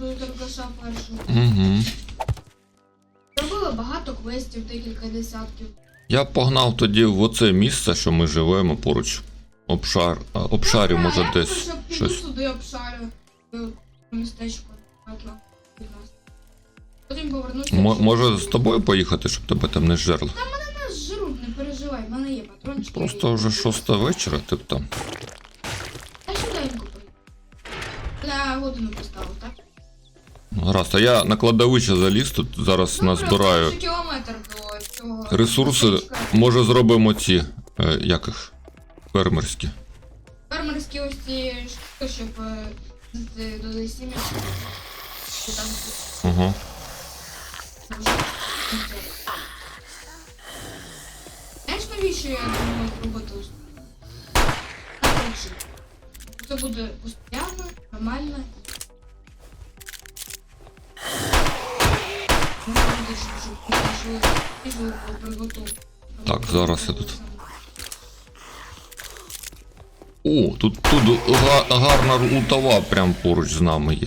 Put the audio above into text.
до. Угу. Робили багато квестів, декілька десятків. Я погнав тоді в оце місце, що ми живемо поруч. Обшар. а, Обшарю, може, я десь просто піду щось. сюди обшарю. в Містечко. Так, я від нас. Потім повернуся. Мо- може з тобою поїхати, щоб тебе там не жерли? Нас жруть, не переживай, в мене є патрончики. Просто вже шоста вечора, ти б там. Я швиденько поїду. Я годину поставив, так? Гаразд, а я на кладовище заліз, тут зараз назбираю до цього. ресурси. Може зробимо ці. Е, як їх? Фермерські. Фермерські ось ці штуки, щоб е, з- до лісімі. Там Ага. Знаєш, навіщо я думаю? Так. Це буде постійно, нормально. Так, зараз я тут. О, тут, тут га- гарна рутова прям поруч з нами є.